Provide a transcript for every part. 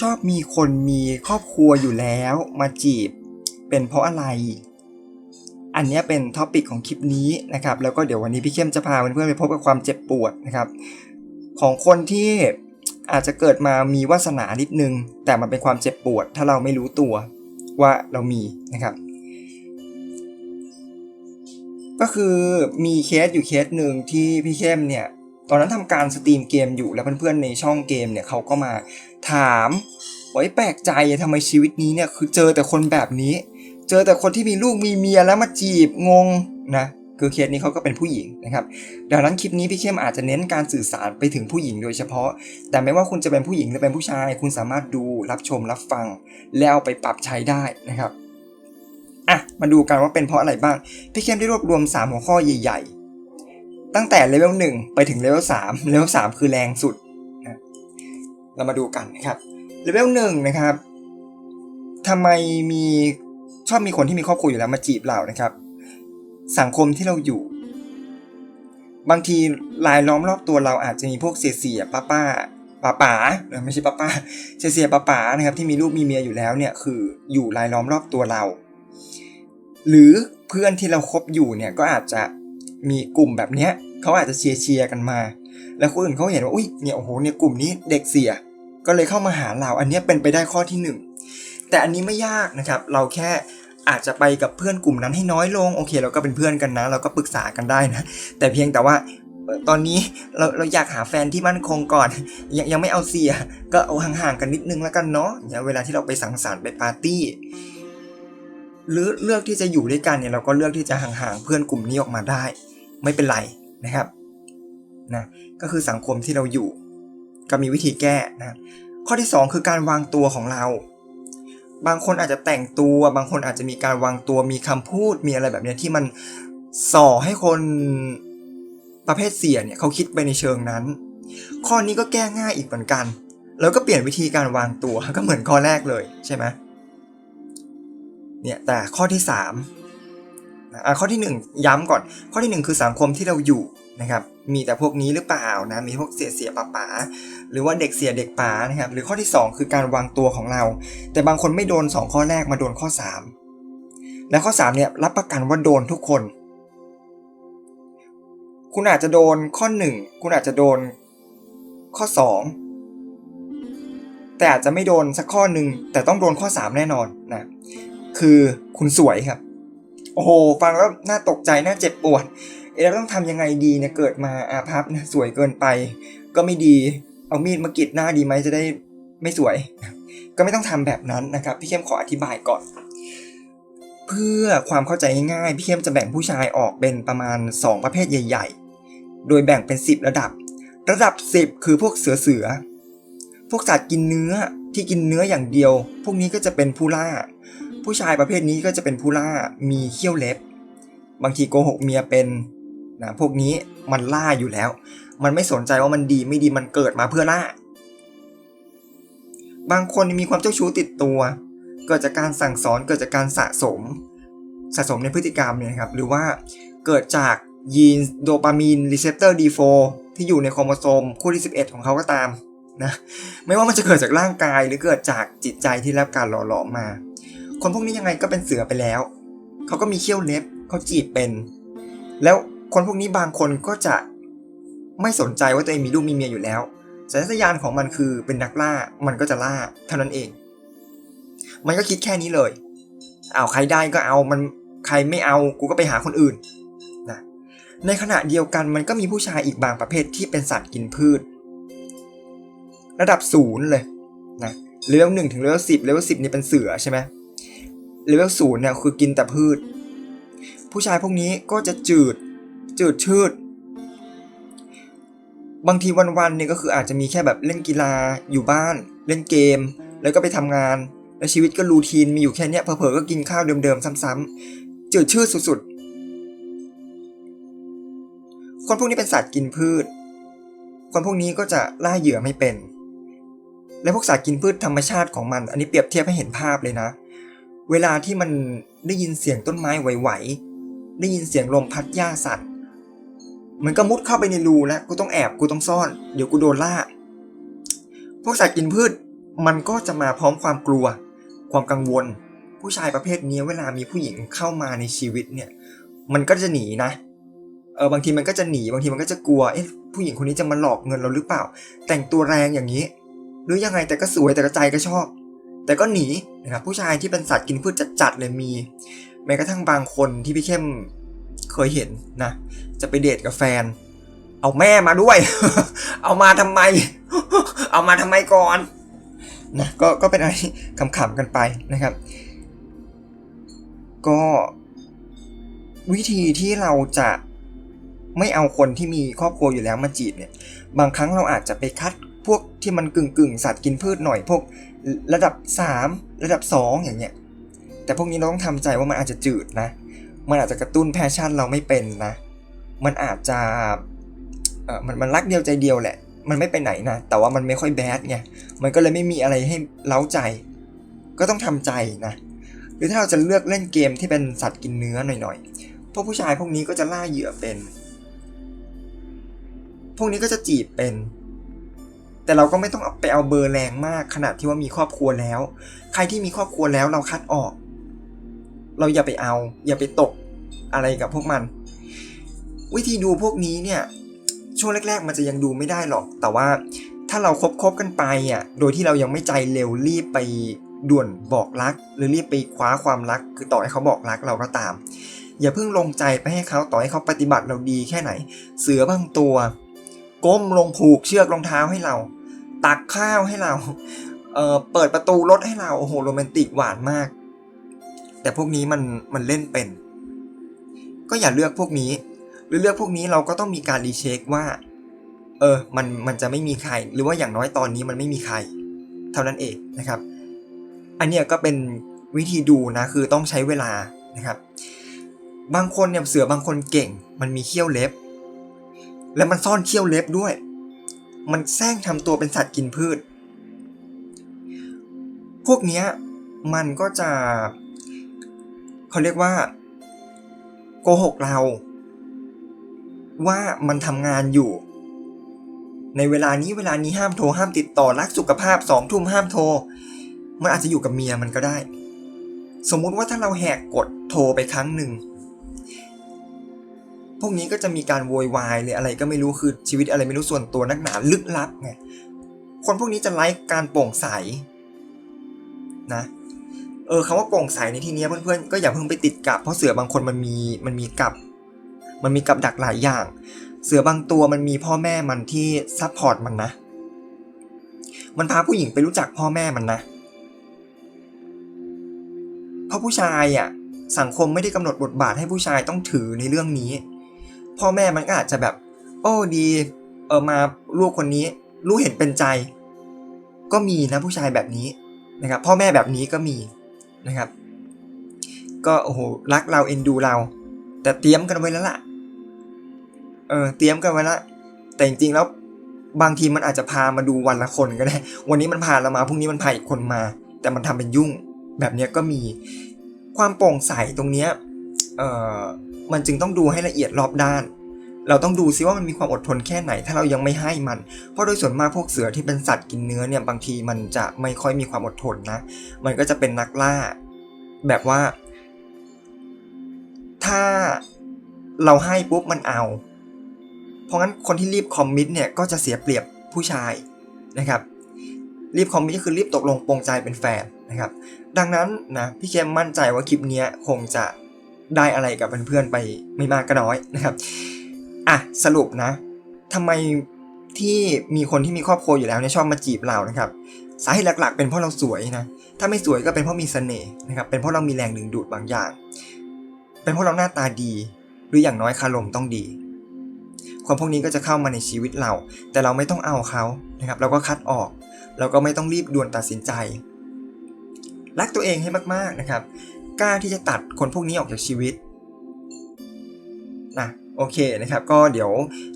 ชอบมีคนมีครอบครัวอยู่แล้วมาจีบ เป็นเพราะอะไร อันนี้เป็นท็อปิกของคลิปนี้นะครับ แล้วก็เดี๋ยววันนี้พี่เข้มจะพาเพื่อนๆไปพบกับความเจ็บปวดนะครับ ของคนที่อาจจะเกิดมามีวาสนานิดนึง แต่มันเป็นความเจ็บปวด ถ้าเราไม่รู้ตัวว่าเรามีนะครับ ก็คือมีเคสอยู่เคสหนึ่งที่พี่เข้มเนี่ย ตอนนั้นทำการสตรีมเกมอยู่แล้วเพื่อนๆในช่องเกมเนี่ยเขาก็มาถามไอ้แปลกใจทำไมชีวิตนี้เนี่ยคือเจอแต่คนแบบนี้ เจอแต่คนที่มีลูกมีเมียแล้วมาจีบงงนะคือเคสนี้เขาก็เป็นผู้หญิงนะครับดังนั้นคลิปนี้พี่เข้มอาจจะเน้นการสื่อสารไปถึงผู้หญิงโดยเฉพาะ แต่ไม่ว่าคุณจะเป็นผู้หญิงหรือเป็นผู้ชาย คุณสามารถดูรับชมรับฟัง แล้วเอาไปปรับใช้ได้นะครับอะมาดูกันว่าเป็นเพราะอะไรบ้าง พี่เข้มได้รวบรวม 3 หัวข้อใหญ่ๆ ตั้งแต่เลเวล1ไปถึงเลเวล3เลเวล3คือแรงสุดนะเรามาดูกันนะครับเลเวล1นะครับทำไมมีชอบมีคนที่มีครอบครัวอยู่แล้วมาจีบเรานะครับ สังคมที่เราอยู่ บางทีรายล้อมรอบตัวเราอาจจะมีพวกเสียเสียป้าป้าป้าป๋าเออไม่ใช่ป้าป้าเสียเสียป้าป๋านะครับที่มีลูกมีเมียอยู่แล้วเนี่ยคืออยู่รายล้อมรอบตัวเรา หรือเพื่อนที่เราคบอยู่เนี่ยก็อาจจะ มีกลุ่มแบบเนี้ยเขาอาจจะเชียร์เชียร์กันมา แล้วคนอื่นเขาเห็นว่าอุ้ยเนี่ยโอ้โหเนี่ยกลุ่มนี้เด็กเสีย ก็เลยเข้ามาหาเราอันนี้เป็นไปได้ข้อที่หนึ่งแต่อันนี้ไม่ยากนะครับ เราแค่อาจจะไปกับเพื่อนกลุ่มนั้นให้น้อยลงโอเค เราก็เป็นเพื่อนกันนะ เราก็ปรึกษากันได้นะ แต่เพียงแต่ว่าตอนนี้เราเราอยากหาแฟนที่มั่นคงก่อน ยังยังไม่เอาเสีย ก็เอาห่างๆกันนิดนึงแล้วกันเนาะอย่างเวลาที่เราไปสังสรรค์ไปปาร์ตี้ หรือเลือกที่จะอยู่ด้วยกันเนี่ยเราก็เลือกที่จะห่างๆเพื่อนกลุ่มนี้ออกมาได้ ไม่เป็นไรนะครับนะก็คือสังคมที่เราอยู่ ก็มีวิธีแก้นะข้อที่ 2 คือการวางตัวของเรา บางคนอาจจะแต่งตัว บางคนอาจจะมีการวางตัวมีคำพูดมีอะไรแบบนี้ที่มันส่อให้คนประเภทเสียเนี่ยเขาคิดไปในเชิงนั้น ข้อนี้ก็แก้ง่ายอีกเหมือนกัน แล้วก็เปลี่ยนวิธีการวางตัวก็เหมือนข้อแรกเลยใช่ไหม เนี่ยแต่ข้อที่3อะข้อที่ 1 ย้ำก่อน ข้อที่ 1 คือสังคมที่เราอยู่นะครับมีแต่พวกนี้หรือเปล่านะมีพวกเสียเสียป๋าป๋าหรือว่าเด็กเสียเด็กป๋านะครับหรือข้อที่ 2 คือการวางตัวของเรา แต่บางคนไม่โดน 2 ข้อแรกมาโดนข้อ 3 และข้อ3เนี่ยรับประกันว่าโดนทุกคน คุณอาจจะโดนข้อ 1 คุณอาจจะโดนข้อ 2 แต่อาจจะไม่โดนสักข้อหนึ่งแต่ต้องโดนข้อ 3 แน่นอนนะ คือคุณสวยครับ โอ้โห ฟังแล้วน่าตกใจ น่าเจ็บปวด เอ๊ะต้องทำยังไงดีเนี่ยเกิดมาอาภัพนะสวยเกินไป ก็ไม่ดี เอามีดมากรีดหน้าดีไหมจะได้ไม่สวย ก็ไม่ต้องทำแบบนั้นนะครับ พี่เข้มขออธิบายก่อน เพื่อความเข้าใจง่ายๆพี่เข้มจะแบ่งผู้ชายออกเป็นประมาณ 2 ประเภทใหญ่ ๆ โดยแบ่งเป็น 10 ระดับ ระดับ 10 คือพวกเสือเสือ พวกสัตว์กินเนื้อที่กินเนื้ออย่างเดียว พวกนี้ก็จะเป็นผู้ล่า ผู้ชายประเภทนี้ก็จะเป็นผู้ล่ามีเขี้ยวเล็บ บางทีโกหกเมียเป็นนะพวกนี้มันล่าอยู่แล้ว มันไม่สนใจว่ามันดีไม่ดีมันเกิดมาเพื่อล่า บางคนมีความเจ้าชู้ติดตัว เกิดจากการสั่งสอนเกิดจากการสะสม สะสมในพฤติกรรมเนี่ยครับหรือว่าเกิดจากยีนโดปามีนรีเซพเตอร์ D4 ที่อยู่ในโครโมโซมคู่ที่ 11 ของเขาก็ตามนะไม่ว่ามันจะเกิดจากร่างกายหรือเกิดจากจิตใจที่รับการหล่อหลอมมา คนพวกนี้ยังไงก็เป็นเสือไปแล้ว เขาก็มีเขี้ยวเล็บเขาจีบเป็น แล้วคนพวกนี้บางคนก็จะไม่สนใจว่าตัวเองมีลูกมีเมียอยู่แล้วสัญชาตญาณของมันคือเป็นนักล่ามันก็จะล่าเท่านั้นเอง มันก็คิดแค่นี้เลยเอาใครได้ก็เอามันใครไม่เอากูก็ไปหาคนอื่นนะในขณะเดียวกันมันก็มีผู้ชายอีกบางประเภทที่เป็นสัตว์กินพืช ระดับศูนย์เลยนะเลเวลหนึ่งถึงเลเวลสิบเลเวลสิบนี่เป็นเสือใช่ไหม เลเวลศูนย์เนี่ยคือกินแต่พืช ผู้ชายพวกนี้ก็จะจืด จืดชืด บางทีวันๆเนี่ยก็คืออาจจะมีแค่แบบเล่นกีฬาอยู่บ้าน เล่นเกม แล้วก็ไปทำงาน แล้วชีวิตก็รูทีนมีอยู่แค่เนี้ยเผลอๆก็กินข้าวเดิมๆซ้ำๆจืดชืดสุดๆ คนพวกนี้เป็นสัตว์กินพืช คนพวกนี้ก็จะล่าเหยื่อไม่เป็นและพวกสัตว์กินพืชธรรมชาติของมัน อันนี้เปรียบเทียบให้เห็นภาพเลยนะ เวลาที่มันได้ยินเสียงต้นไม้ไหวๆได้ยินเสียงลมพัดหญ้าสัตว์มันก็มุดเข้าไปในรูแล้วกูต้องแอบกูต้องซ่อน เดี๋ยวกูโดนล่า พวกสัตว์กินพืชมันก็จะมาพร้อมความกลัว ความกังวล ผู้ชายประเภทนี้เวลามีผู้หญิงเข้ามาในชีวิตเนี่ย มันก็จะหนีนะเออบางทีมันก็จะหนีบางทีมันก็จะกลัวเอ๊ะผู้หญิงคนนี้จะมาหลอกเงินเราหรือเปล่า แต่งตัวแรงอย่างนี้ หรือยังไงแต่ก็สวยแต่ก็ใจก็ชอบ แต่ก็หนีนะครับผู้ชายที่เป็นสัตว์กินพืชจัดๆเลยมี แม้กระทั่งบางคนที่พี่เข้มเคยเห็นนะจะไปเดทกับแฟน เอาแม่มาด้วย เอามาทำไม เอามาทำไมก่อนนะก็ก็เป็นอะไรขำๆกันไปนะครับ ก็วิธีที่เราจะไม่เอาคนที่มีครอบครัวอยู่แล้วมาจีบเนี่ย บางครั้งเราอาจจะไปคัด พวกที่มันกึ่งกึ่งสัตว์กินพืชหน่อยพวกระดับ 3 ระดับ 2 อย่างเงี้ย แต่พวกนี้เราต้องทำใจว่ามันอาจจะจืดนะ มันอาจจะกระตุ้นแพชชั่นเราไม่เป็นนะ มันอาจจะเออมันมันรักเดียวใจเดียวแหละ มันไม่ไปไหนนะ แต่ว่ามันไม่ค่อยแบดไง มันก็เลยไม่มีอะไรให้เล้าใจ ก็ต้องทำใจนะ หรือถ้าเราจะเลือกเล่นเกมที่เป็นสัตว์กินเนื้อหน่อยๆ พวกผู้ชายพวกนี้ก็จะล่าเหยื่อเป็น พวกนี้ก็จะจีบเป็น แต่เราก็ไม่ต้องเอาไปเอาเบอร์แรงมากขนาดที่ว่ามีครอบครัวแล้ว ใครที่มีครอบครัวแล้วเราคัดออก เราอย่าไปเอา อย่าไปตกอะไรกับพวกมัน วิธีดูพวกนี้เนี่ย ช่วงแรก ๆ มันจะยังดูไม่ได้หรอก แต่ว่าถ้าเราคบคบกันไปอะโดยที่เรายังไม่ใจเร็วรีบไปด่วนบอกรัก หรือรีบไปคว้าความรัก คือต่อให้เขาบอกรักเราก็ตาม อย่าเพิ่งลงใจไปให้เขาต่อให้เขาปฏิบัติเราดีแค่ไหน เสือบางตัว ก้มลงผูกเชือกรองเท้าให้เรา ตักข้าวให้เราเออเปิดประตูรถให้เราโอ้โหโรแมนติกหวานมาก แต่พวกนี้มันมันเล่นเป็น ก็อย่าเลือกพวกนี้ หรือเลือกพวกนี้เราก็ต้องมีการรีเช็คว่า เออมันมันจะไม่มีใคร หรือว่าอย่างน้อยตอนนี้มันไม่มีใคร เท่านั้นเองนะครับ อันเนี้ยก็เป็นวิธีดูนะคือต้องใช้เวลานะครับ บางคนเนี่ยเสือบางคนเก่ง มันมีเขี้ยวเล็บ แล้วมันซ่อนเขี้ยวเล็บด้วย มันแซงทำตัวเป็นสัตว์กินพืช พวกเนี้ยมันก็จะ เขาเรียกว่า โกหกเรา ว่ามันทำงานอยู่ ในเวลานี้เวลานี้ห้ามโทรห้ามติดต่อรักสุขภาพสองทุ่มห้ามโทร มันอาจจะอยู่กับเมียมันก็ได้ สมมุติว่าถ้าเราแหกกฎโทรไปครั้งหนึ่ง วกนี้ก็จะมีการโวยวายหรือะไรก็ไม่รู้คือชีวิตอะไรไม่รู้ส่วนตัวนักหนาลึกลับไงคนพวกนี้จะไร้การโปร่งใสนะเออคำว่าโปร่งใสในที่นี้เพื่อนๆก็อย่าเพิ่งไปติดกับ เพราะเสือบางคนมันมีมันมีกับ มันมีกับดักหลายอย่าง เสือบางตัวมันมีพ่อแม่มันที่ซัพพอร์ตมันนะ มันพาผู้หญิงไปรู้จักพ่อแม่มันนะเพราะผู้ชายอะสังคมไม่ได้กำหนดบทบาทให้ผู้ชายต้องถือในเรื่องนี้ พ่อแม่มันก็อาจจะแบบ โอ้ดีเออมาลูกคนนี้ ลูกเห็นเป็นใจ ก็มีนะผู้ชายแบบนี้นะครับ พ่อแม่แบบนี้ก็มีนะครับ ก็โอ้โหรักเราเอ็นดูเรา แต่เตรียมกันไว้แล้วล่ะเออเตรียมกันไว้ล้วแต่จริงๆแล้วบางทีมันอาจจะพามาดูวันละคนก็ได้ วันนี้มันพาเรามาพรุ่งนี้มันพาอีกคนมา แต่มันทำเป็นยุ่ง แบบนี้ก็มีความโปร่งใสตรงเนี้ยเออมันจึงต้องดูให้ละเอียดรอบด้าน เราต้องดูซิว่ามันมีความอดทนแค่ไหน ถ้าเรายังไม่ให้มัน เพราะโดยส่วนมากพวกเสือที่เป็นสัตว์กินเนื้อเนี่ยบางทีมันจะไม่ค่อยมีความอดทนนะ มันก็จะเป็นนักล่า แบบว่า ถ้าเราให้ปุ๊บมันเอา เพราะงั้นคนที่รีบคอมมิตเนี่ยก็จะเสียเปรียบผู้ชายนะครับ รีบคอมมิตก็คือรีบตกลงปรงใจเป็นแฟนนะครับ ดังนั้นนะพี่เคมมั่นใจว่าคลิปนี้คงจะได้อะไรกับเพื่อนๆไปไม่มากก็น้อยนะครับ อะสรุปนะทำไมที่มีคนที่มีครอบครัวอยู่แล้วเนี่ยชอบมาจีบเรานะครับ สาเหตุหลักๆ เป็นเพราะเราสวยนะ ถ้าไม่สวยก็เป็นเพราะมีเสน่ห์นะครับ เป็นเพราะเรามีแรงดึงดูดบางอย่าง เป็นเพราะเราหน้าตาดี หรืออย่างน้อยคารมต้องดีความพวกนี้ก็จะเข้ามาในชีวิตเรา แต่เราไม่ต้องเอาเขานะครับ เราก็คัดออก เราก็ไม่ต้องรีบด่วนตัดสินใจ รักตัวเองให้มากๆนะครับ กล้าที่จะตัดคนพวกนี้ออกจากชีวิตนะ โอเคนะครับก็เดี๋ยว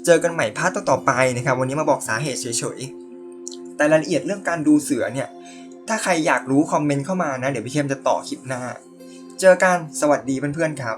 เจอกันใหม่พาร์ทต่อไปนะครับ วันนี้มาบอกสาเหตุเฉยๆ แต่รายละเอียดเรื่องการดูเสือเนี่ย ถ้าใครอยากรู้คอมเมนต์เข้ามานะ เดี๋ยวพี่เข้มจะต่อคลิปหน้า เจอกันสวัสดีเพื่อนๆครับ